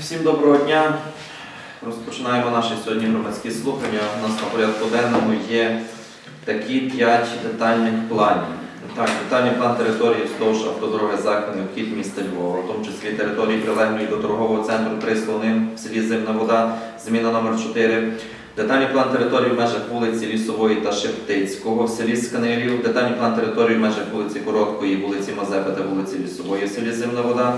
Всім доброго дня. Розпочинаємо наші сьогодні громадські слухання. У нас на порядку денному є такі п'ять детальних планів. Так, детальний план території вздовж автодороги Західний обхід міста Львова, в тому числі території прилеглої до торгового центру Три Слони в селі Зимна Вода, зміна номер 4. Детальний план території в межах вулиці Лісової та Шептицького в селі Сканилів. Детальний план території в межах вулиці Короткої, вулиці Мазепи та вулиці Лісової в селі Зимна Вода.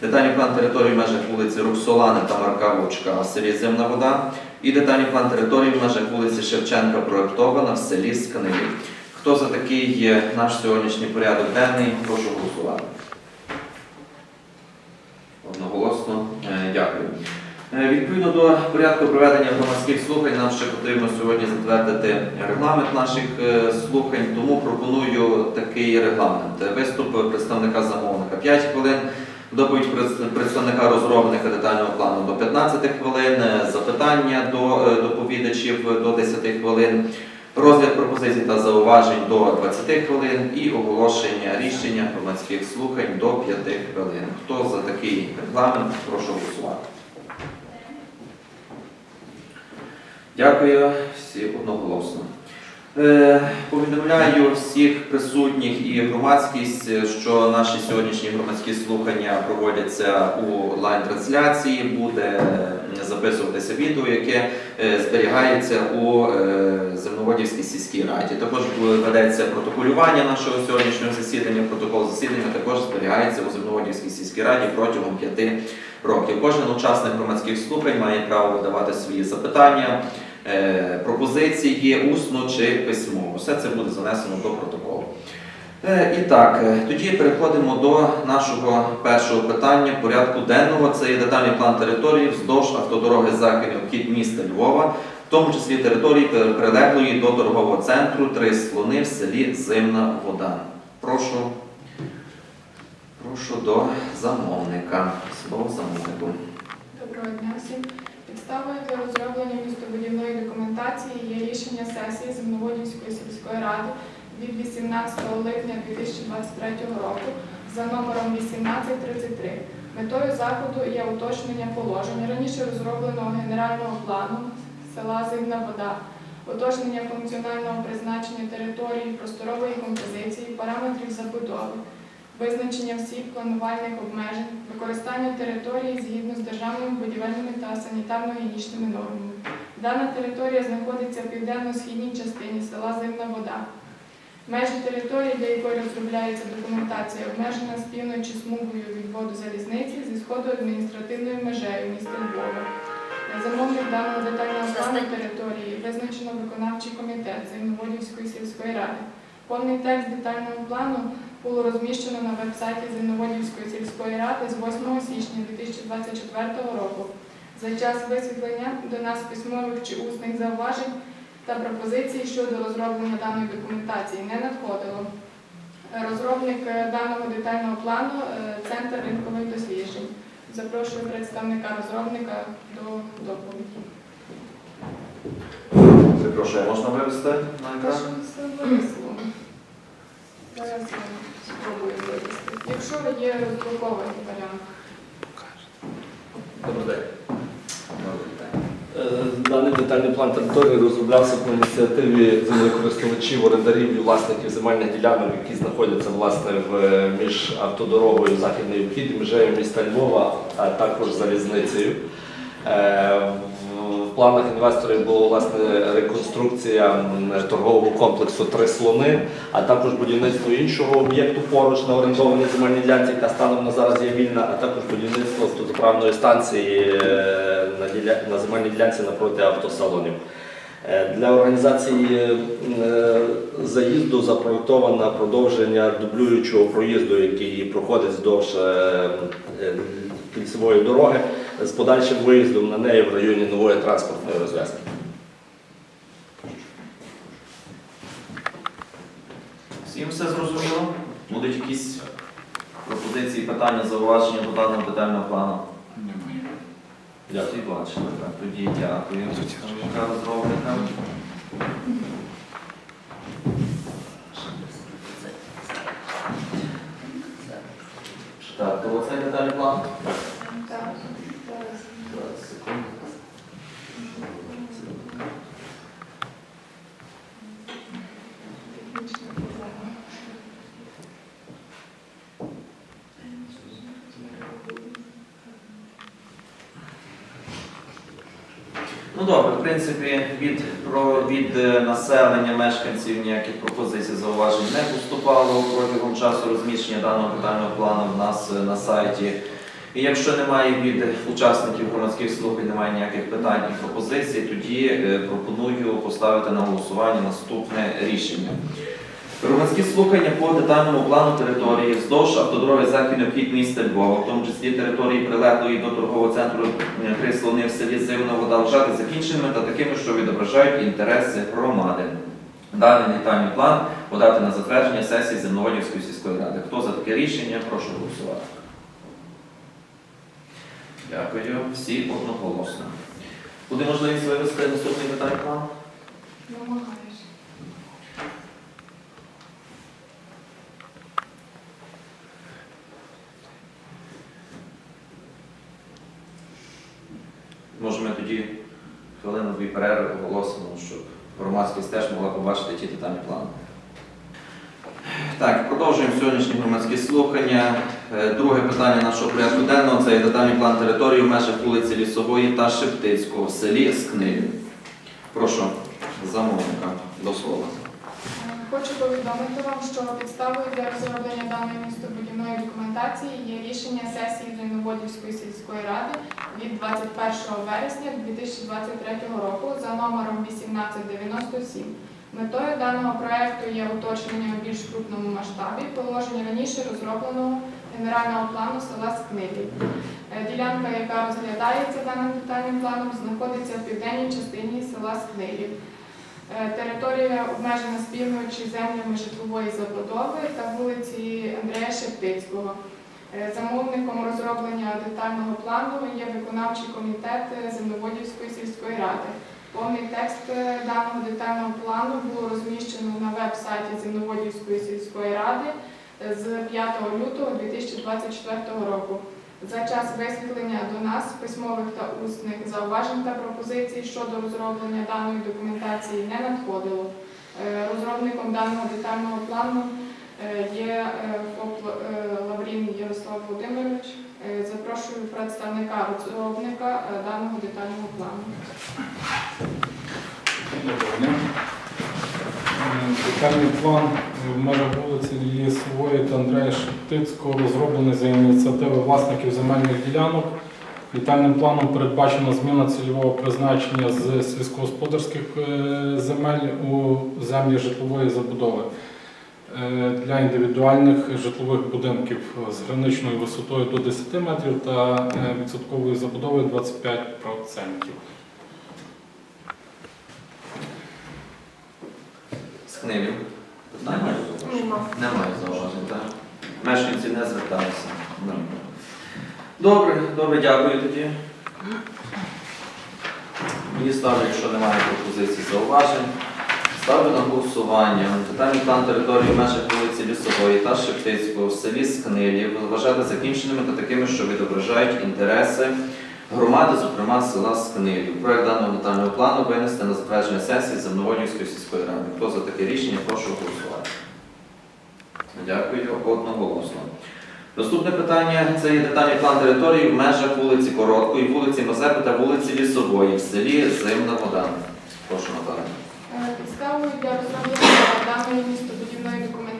Детальний план території в межах вулиці Роксолани та Марка Вовчка в селі Зимна Вода. І детальний план території в межах вулиці Шевченка проєктована в селі Сканилів. Хто за такий є наш сьогоднішній порядок денний, прошу голосувати. Одноголосно. Е, Дякую. Е, Відповідно до порядку проведення громадських слухань, нам ще потрібно сьогодні затвердити регламент наших е, слухань, тому пропоную такий регламент. Виступ представника замовника 5 хвилин, доповідь представника розробника детального плану до 15 хвилин, е, запитання до е, доповідачів до 10 хвилин, розгляд пропозицій та зауважень до 20 хвилин і оголошення рішення громадських слухань до 5 хвилин. Хто за такий регламент, прошу голосувати. Дякую, всі одноголосно. Е, Повідомляю всіх присутніх і громадськість, що наші сьогоднішні громадські слухання проводяться у онлайн-трансляції. Буде е, записуватися відео, яке е, зберігається у Земноводівській сільській раді. Також ведеться протоколювання нашого сьогоднішнього засідання. Протокол засідання також зберігається у Земноводівській сільській раді протягом п'яти років. Кожен учасник громадських слухань має право видавати свої запитання пропозиції усно чи письмово. Все це буде занесено до протоколу. Е, І так, е, тоді переходимо до нашого першого питання порядку денного. Це є детальний план території вздовж автодороги Західний обхід міста Львова, в тому числі території прилеглої до торгового центру Три слони в селі Зимна Вода. Прошу, прошу до замовника. Слово замовнику. Доброго дня всім. Підставою для розроблення містобудівної документації є рішення сесії Земноводівської сільської ради від 18 липня 2023 року за номером 1833. Метою заходу є уточнення положень раніше розробленого генерального плану села Зимна Вода, уточнення функціонального призначення території, просторової композиції, параметрів забудови, визначення всіх планувальних обмежень, використання території згідно з державними будівельними та санітарно-гігієнічними нормами. Дана територія знаходиться в південно-східній частині села Зимна Вода. Межі території, для якої розробляється документація, обмежена з півночі смугою відводу залізниці зі сходу адміністративною межею міста Львова. Замовник даного детального плану території визначено виконавчий комітет Зимноводівської сільської ради. Повний текст детального плану було розміщено на веб-сайті Зимноводівської сільської ради з 8 січня 2024 року. За час висвітлення до нас письмових чи усних зауважень та пропозицій щодо розроблення даної документації не надходило. Розробник е, даного детального плану е, Центр ринкових досліджень. Запрошую представника розробника до доповіді. Перепрошую, можна вивести на екран? Зараз спробую вивести. Якщо є розблокований варіант. Добрий день. Е, Даний детальний план території розроблявся по ініціативі землекористувачів, орендарів і власників земельних ділянок, які знаходяться власне в, е, між автодорогою Західний обхід межею міста Львова, а також залізницею. Е, В планах інвесторів була власне реконструкція торгового комплексу Три слони, а також будівництво іншого об'єкту поруч на орендованій земельній ділянці, яка станом на зараз є вільна, а також будівництво автозаправної станції діля... на земельній ділянці напроти автосалонів. Е, Для організації е, заїзду запроєктовано продовження дублюючого проїзду, який проходить вздовж е, кільцевої дороги з подальшим виїздом на неї в районі нової транспортної розв'язки. Всім все зрозуміло? Будуть якісь пропозиції, питання, зауваження до даного детального плану? Всі бачили, так. Тоді дякую. Представника розробника. Так, то оцей детальний план? Так, зараз. Ну добре, в принципі, від, від е, населення мешканців ніяких пропозицій зауважень не поступало протягом часу розміщення даного питального плану в нас е, на сайті. І якщо немає від учасників громадських слухань, немає ніяких питань і пропозицій, тоді е, пропоную поставити на голосування наступне рішення. Громадські слухання по детальному плану території вздовж автодороги західний обхід міста Львова, в тому числі території прилеглої до торгового центру е, Три Слони в селі Зимна вода вважати закінченими та такими, що відображають інтереси громади. Даний детальний план подати на затвердження сесії Земноводівської сільської ради. Хто за таке рішення, прошу голосувати. Дякую. Всі одноголосно. Буде можливість вивести наступний детальний план? Вимагаєш. Може, ми тоді хвилину дві перерви оголосимо, щоб громадськість теж могла побачити ті детальні плани. Так, продовжуємо сьогоднішні громадські слухання. Е, Друге питання нашого порядку денного це детальний план території в межах вулиці Лісової та Шептицького в селі Скнилі. Прошу замовника до слова. Хочу повідомити вам, що підставою для розроблення даної містобудівної документації є рішення сесії Зеленоводівської сільської ради від 21 вересня 2023 року за номером 1897. Метою даного проекту є уточнення у більш крупному масштабі положення раніше розробленого генерального плану села Скнилі. Е, Ділянка, яка розглядається даним детальним планом, знаходиться в південній частині села Скнилів. Е, Територія обмежена спільною чи землями житлової забудови та вулиці Андрея Шептицького. Е, Замовником розроблення детального плану є виконавчий комітет Земноводівської сільської ради. Повний текст е, даного детального плану було розміщено на веб-сайті Земноводівської сільської ради з 5 лютого 2024 року. За час висвітлення до нас письмових та усних зауважень та пропозицій щодо розроблення даної документації не надходило. Е, Розробником даного детального плану е, є е, Лаврін Ярослав Володимирович. Запрошую представника розробника даного детального плану. Детальний план е, в межах вулиці Лісової та Андрея Шептицького розроблений за ініціативи власників земельних ділянок. Детальним планом передбачена зміна цільового призначення з сільськогосподарських е, земель у землі житлової забудови е, для індивідуальних житлових будинків з граничною висотою до 10 метрів та відсотковою забудовою 25%. Питання? Немає зауважень, так. Мешканці не зверталися. Добре. Добре, дякую тоді. Мені ставлю, якщо немає пропозицій зауважень. Ставлю на голосування детальний план території в межах вулиці Лісової та Шептицького в селі Скнилі вважати закінченими та такими, що відображають інтереси громади, зокрема села Скнилів. Проект даного детального плану винести на затвердження сесії Земноводівської сільської ради. Хто за таке рішення, прошу голосувати. Дякую, одноголосно. Наступне питання це є детальний план території в межах вулиці Короткої, вулиці Мазепи та вулиці Лісової в селі Зимна Вода. Прошу Наталя. Е, Підставою для розроблення даної містобудівної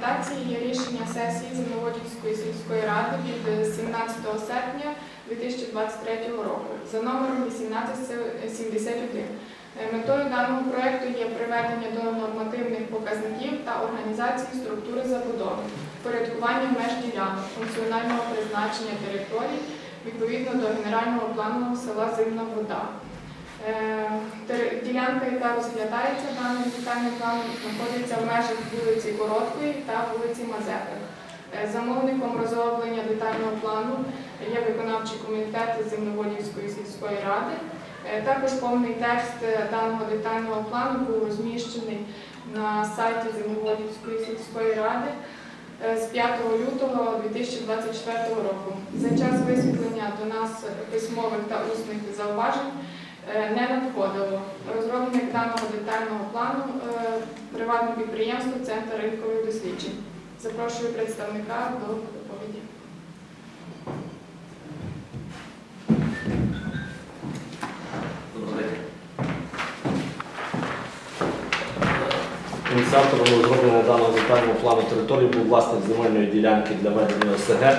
документації є рішення сесії Земноводівської сільської ради від 17 серпня 2023 року за номером 1871. Е, Метою даного проекту є приведення до нормативних показників та організації структури забудови, порядкування меж ділянок, функціонального призначення територій відповідно до генерального плану села Зимна Вода. Е, Ділянка, яка розглядається даним детальним планом, знаходиться в межах вулиці Короткої та вулиці Мазепи. Е, Замовником розроблення детального плану є виконавчий комітет Земноводівської сільської ради. Е, Також повний текст даного детального плану був розміщений на сайті Земноводівської сільської ради з 5 лютого 2024 року. За час висвітлення до нас письмових та усних зауважень Е, не надходило. розроблення даного детального плану е, приватне підприємство Центр ринкових досліджень. Запрошую представника до доповіді. Ініціатором розроблення даного детального плану території був власник земельної ділянки для ведення ОСГ.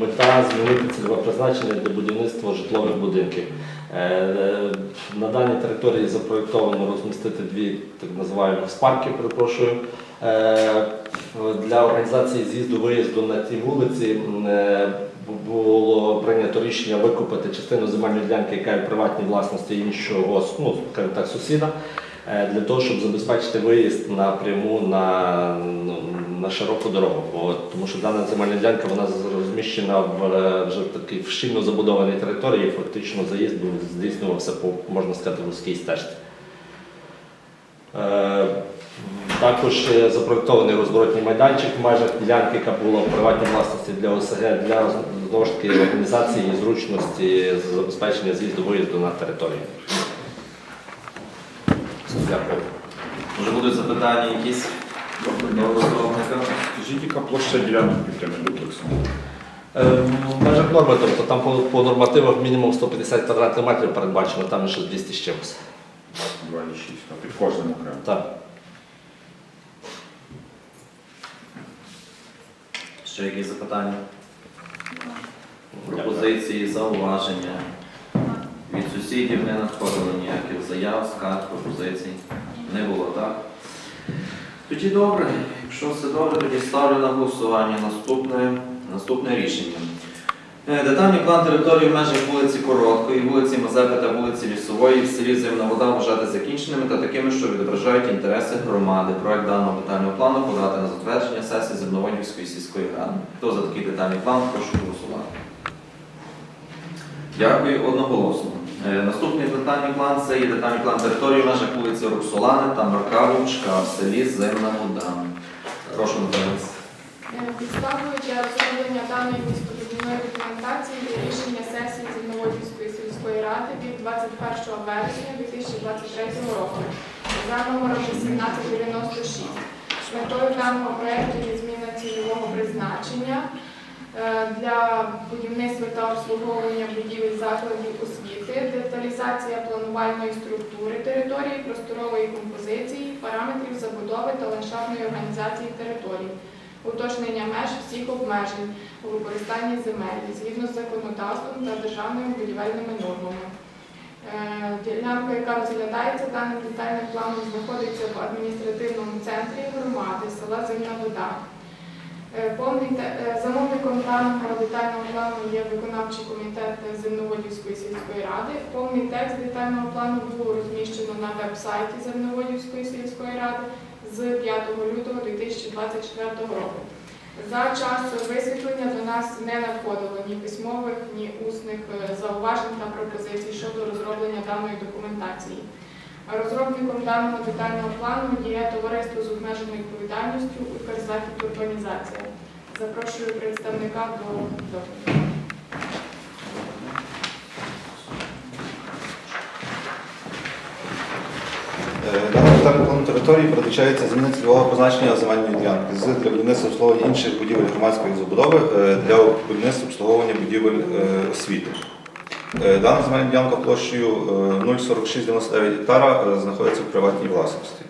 Мета змінити цільове призначення для будівництва житлових будинків. Е, е, На даній території запроєктовано розмістити дві так називаємо спарки, перепрошую. Е, Для організації з'їзду виїзду на ті вулиці було прийнято рішення викупити частину земельної ділянки, яка є в приватній власності іншого ну, так, сусіда, для того, щоб забезпечити виїзд напряму на, ну, на широку дорогу. Бо, тому що дана земельна ділянка вона розміщена в е, вже такій в щільно забудованій території, фактично заїзд був здійснювався по, можна сказати, вузькій стежці. Е, Також запроектований розворотній майданчик в межах ділянки, яка була в приватній власності для ОСГ, для знову ж таки організації і зручності забезпечення з'їзду виїзду на територію. Дякую. Може будуть запитання якісь? Скажіть, яка площа ділянок під тими дуплексами? Е, В межах норми, тобто там по, по нормативах мінімум 150 квадратних метрів передбачено, там ще 200 з чимось. 2,6, а під кожним окремо. Так. Ще якісь запитання? Пропозиції, зауваження? Від сусідів не надходило ніяких заяв, скарг, пропозицій. Не було, так? Тоді добре. Якщо все добре, тоді ставлю на голосування наступне, наступне рішення. Е, Детальний план території в межах вулиці Короткої, вулиці Мазепи та вулиці Лісової в селі Зимна Вода вважати закінченими та такими, що відображають інтереси громади. Проект даного детального плану подати на затвердження сесії Зимноводівської сільської ради. Хто за такий детальний план, прошу голосувати. Дякую одноголосно. Е, Наступний детальний план це є детальний план території в межах вулиці Роксолани та Марка Вовчка в селі Зимна Вода. Прошу Наталіс. Е, Підставою для розроблення даної містобудівної документації є рішення сесії Зімноводівської сільської ради від 21 вересня 2023 року за номером 1896. Метою даного проекту є зміна цільового призначення е, для будівництва та обслуговування будівель закладів деталізація планувальної структури території, просторової композиції, параметрів забудови та ландшафтної організації території уточнення меж всіх обмежень у використанні земель згідно з законодавством та державними будівельними нормами. Е, Ділянка, яка розглядається даним детальним планом, знаходиться в адміністративному центрі громади села Зимна Вода. Е, Повний е, замовником даного детального плану є виконавчий комітет Земноводівської сільської ради. Повний текст детального плану було розміщено на веб-сайті Земноводівської сільської ради з 5 лютого 2024 року. За час висвітлення до нас не надходило ні письмових, ні усних е, зауважень та пропозицій щодо розроблення даної документації. Розробником даного детального плану є товариство з обмеженою відповідальністю Укрзахід Урбанізація. Запрошую представника до доповіді. Даний детальний території передбачається зміна цільового призначення земельної ділянки з для будівництва обслуговування інших будівель громадської забудови е, для будівництва обслуговування будівель е, освіти. Е, Дана земельна ділянка площею е, 04699 гектара е, знаходиться в приватній власності.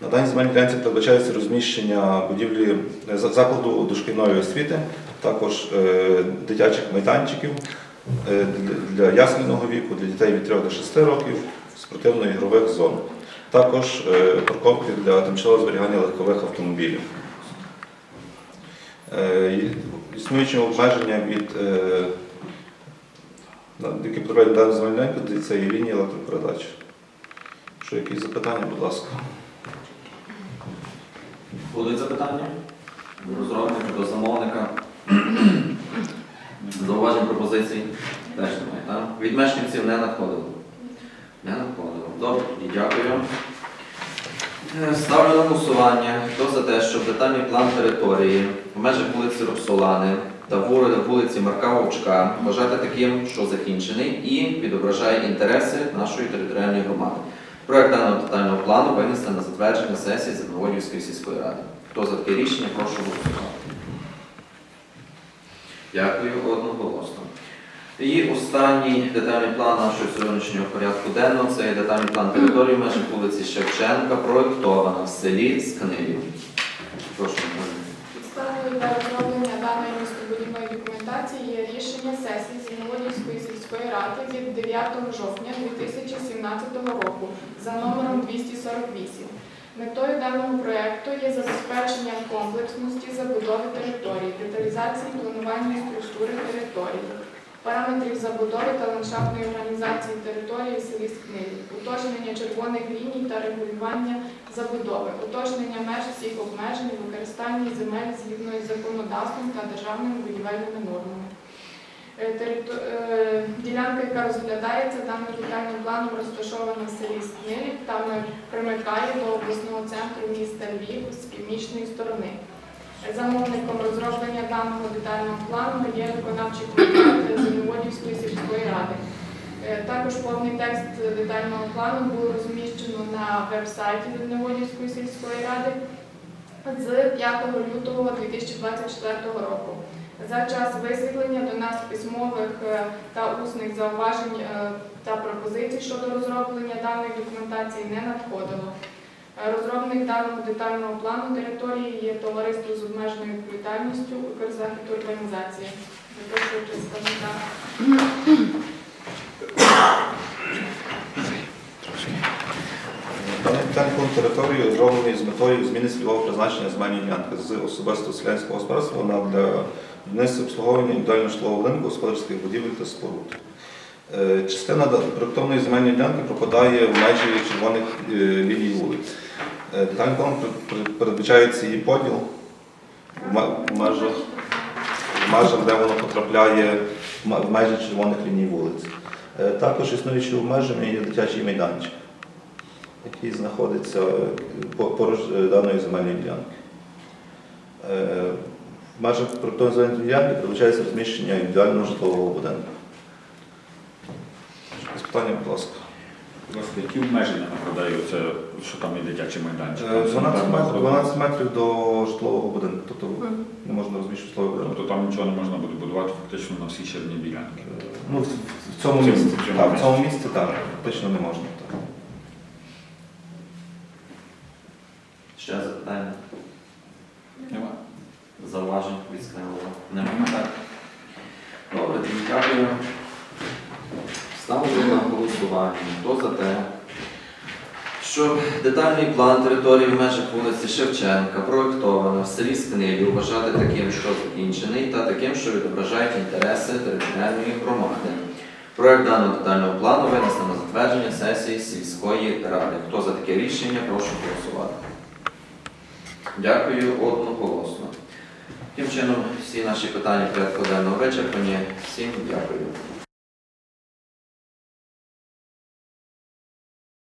На даній земельній ділянці передбачається розміщення будівлі е, закладу дошкільної освіти, також е, дитячих майданчиків е, для- ясельного віку, для дітей від 3 до 6 років, спортивно-ігрових зон. Також е, парковки для тимчасового зберігання легкових автомобілів. Е, Існуючі обмеження від е, які проводять дану земельну ділянку, це є лінії електропередач. Що якісь запитання, будь ласка. Будуть запитання? До розробника, до замовника. Зауважень пропозицій теж немає, так? Від мешканців не надходило. Не надходило. Добре, дякую. Е, Ставлю на голосування. Хто за те, щоб детальний план території в межах вулиці Роксолани та вули- вулиці Марка Вовчка вважати таким, що закінчений і відображає інтереси нашої територіальної громади. Проект даного детального плану винести на затвердження сесії Зимноводівської сільської ради. Хто за таке рішення, прошу голосувати. Дякую одноголосно. І останній детальний план нашого сьогоднішнього порядку денного це детальний план території в межах вулиці Шевченка, проєктована в селі Скнилів. Прошу. Наталія. Підставою для розроблення даної містобудівної документації є сесії Зімноводівської сільської ради від 9 жовтня 2017 року за номером 248. Метою даного проекту є забезпечення комплексності забудови території, деталізації планування структури території, параметрів забудови та ландшафтної організації території в селі Скнилі, уточнення червоних ліній та регулювання забудови, уточнення меж всіх обмежень, у використанні земель згідно із законодавством та державними будівельними нормами. Е, е, Ділянка, яка розглядається даним детальним планом, розташована в селі Скнилі та м- примикає до обласного центру міста Львів з північної сторони. Замовником розроблення даного детального плану є виконавчий комітет Зеленоводівської сільської ради. Е, Також повний текст детального плану було розміщено на веб-сайті Зеленоводівської сільської ради з 5 лютого 2024 року. За час висвітлення до нас письмових е, та усних зауважень е, та пропозицій щодо розроблення даної документації не надходило. Е, Розробник даного детального плану території є товариство з обмеженою відповідальністю Укрзахід організації. Запрошую представника. Даний детальний план території розроблений з метою зміни цільового призначення земельної ділянки з особистого селянського господарства на для будівництва обслуговування індивідуального житлового будинку, господарських будівель та споруд. Е, Частина да- земельної ділянки пропадає в межі червоних е, ліній вулиць. Е, Детальний план пер- пер- передбачається її поділ в межах, в межах, де воно потрапляє в межі червоних ліній вулиць. Також існуючими межами є дитячий майданчик який знаходиться поруч даної земельної ділянки. В межах проєктованої земельної ділянки передбачається розміщення індивідуального житлового будинку. Якісь питання, будь ласка. Ласка, які обмеження накладає це, що там є дитячий майданчик? Е, 12 метрів, метрів. 12 метрів до житлового будинку, тобто не можна розміщувати житловий будинок. Тобто там нічого не можна буде будувати фактично на всій ширині ділянки. Е, Ну, в- цьому В цьому- місці, так, в цьому місці так, точно не можна. Так. Ще запитання? Нема. Зауважень від? Немає, так? Добре, дякую. Ставлю на голосування. Хто за те, щоб детальний план території в межах вулиці Шевченка проєктовано в селі Скнилі вважати таким, що закінчений, та таким, що відображають інтереси територіальної громади. Проект даного детального плану винесено на затвердження сесії сільської ради. Хто за таке рішення, прошу голосувати. Дякую одноголосно. Таким чином, всі наші питання порядку денного вечерпані. Всім дякую.